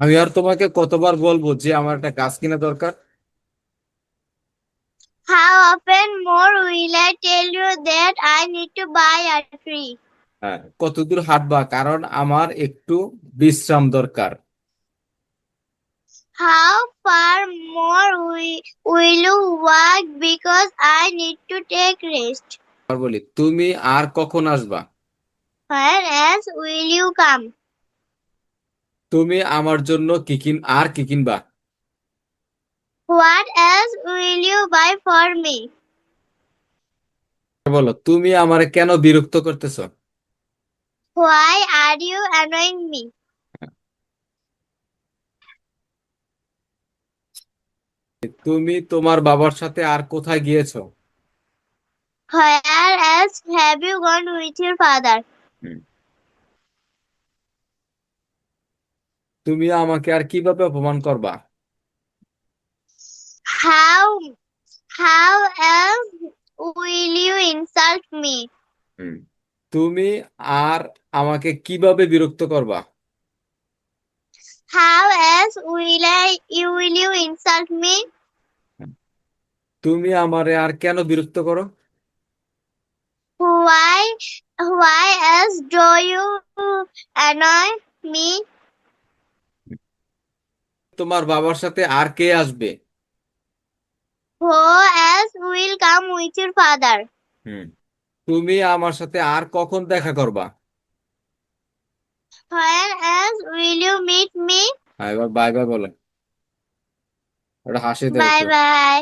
আমি আর তোমাকে কতবার বলব যে আমার একটা গাছ কিনা দরকার How often more will I tell you that I need to buy a tree? হ্যাঁ কতদূর হাঁটবা কারণ আমার একটু বিশ্রাম দরকার How far more will you walk because I need to take rest? আর বলি তুমি আর কখন আসবা When else will you come? তুমি আমার জন্য কি কিন আর কি কিনবা? What else will you buy for me বলো তুমি আমারে কেন বিরক্ত করতেছ? Why are you annoying me তুমি তোমার বাবার সাথে আর কোথায় গিয়েছো? Where else have you gone with your father তুমি আমাকে আর কীভাবে অপমান করবা How how else will you insult me? তুমি আর আমাকে কীভাবে বিরক্ত করবা How else will I you will you insult me? তুমি আমারে আর কেন বিরক্ত করো Why why else do you annoy me? তোমার বাবার সাথে আর কে আসবে? Will come with your father. তুমি আমার সাথে আর কখন দেখা করবা? Where else will you meet me? হ্যাঁ এবার বাই বাই বলে। ওটা হাসি দেবে বাই বাই